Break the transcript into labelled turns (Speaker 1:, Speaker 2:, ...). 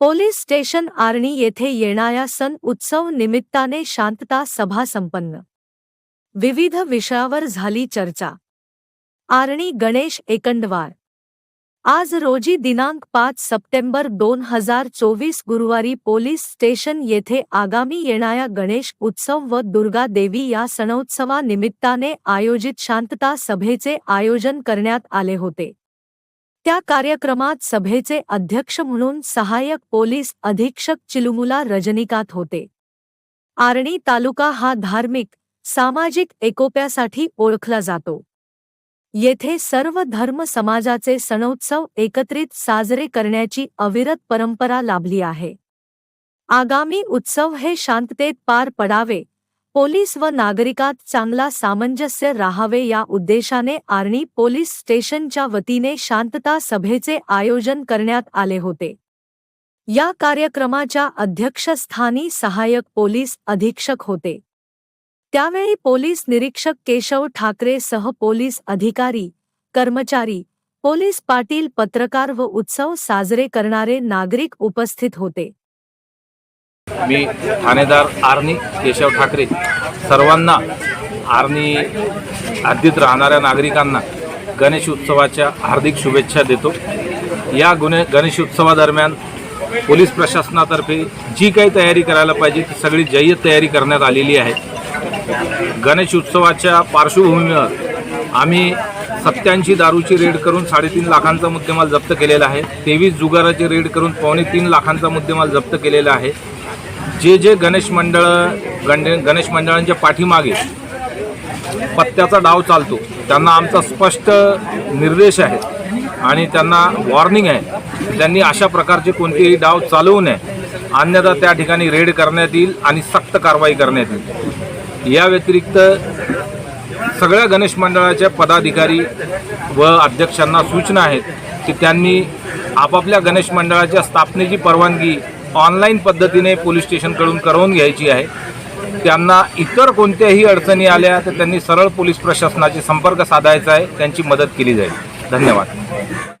Speaker 1: Police station Arni येथे येणाऱ्या सण उत्सव निमित्ताने शांतता सभा संपन्न. विविध विषयावर झाली चर्चा. आर्णी गणेश एकंडवार. आज रोजी दिनांक पाच सप्टेंबर दोन हजार चोवीस गुरुवारी पोलीस स्टेशन येथे आगामी येणाऱ्या गणेश उत्सव व दुर्गा देवी या सणोत्सवानिमित्ताने आयोजित शांतता सभेचे आयोजन करण्यात आले होते. त्या कार्यक्रमात सभेचे अध्यक्ष म्हणून सहाय्यक पोलीस अधीक्षक चिलुमुला रजनीकांत होते. आर्णी तालुका हा धार्मिक सामाजिक एकोप्यासाठी ओळखला जातो. येथे सर्व धर्म समाजाचे सणोत्सव एकत्रित साजरे करण्याची अविरत परंपरा लाभली आहे. आगामी उत्सव हे शांततेत पार पडावे पोलीस व नागरिकात चांगला सामंजस्य राहावे या उद्देशाने आर्णी पोलीस स्टेशनच्या वतीने शांतता सभेचे आयोजन करण्यात आले होते. या कार्यक्रमाच्या अध्यक्षस्थानी सहाय्यक पोलीस अधीक्षक होते. त्यावेळी पोलीस निरीक्षक केशव ठाकरे सह पोलीस अधिकारी कर्मचारी पोलीस पाटील पत्रकार व उत्सव साजरे करणारे नागरिक उपस्थित होते.
Speaker 2: मी ठाणेदार आर्नी केशव ठाकरे. सर्वांना आर्नी हद्दीत राहणाऱ्या नागरिकांना गणेश उत्सवाच्या हार्दिक शुभेच्छा देतो. या गुन्हे गणेश उत्सवादरम्यान पोलीस प्रशासनातर्फे जी काही तयारी करायला पाहिजे ती सगळी जय्यत तयारी करण्यात आलेली आहे. गणेश उत्सवाच्या पार्श्वभूमीवर आम्ही सत्याऐंशी दारूची रेड करून साडेतीन लाखांचा मुद्देमाल जप्त केलेला आहे. तेवीस जुगाराची रेड करून पावणे तीन लाखांचा मुद्देमाल जप्त केलेला आहे. जे जे गणेश मंडळ गणे गणेश मंडळांच्या पाठीमागे पत्त्याचा डाव चालतो त्यांना आमचा स्पष्ट निर्देश आहे आणि त्यांना वॉर्निंग आहे. त्यांनी अशा प्रकारचे कोणतेही डाव चालवू नये. अन्यथा त्या ठिकाणी रेड करण्यात येईल आणि सक्त कारवाई करण्यात येईल. या व्यतिरिक्त सगळ्या गणेश मंडळाच्या पदाधिकारी व अध्यक्षांना सूचना आहेत की त्यांनी आपापल्या गणेश मंडळाच्या स्थापनेची परवानगी ऑनलाईन पद्धतीने पोलीस स्टेशनकडून करवून घ्यायची आहे. त्यांना इतर कोणत्याही अडचणी आल्या तर त्यांनी सरळ पोलीस प्रशासनाशी संपर्क साधायचा आहे. त्यांची मदत केली जाईल. धन्यवाद.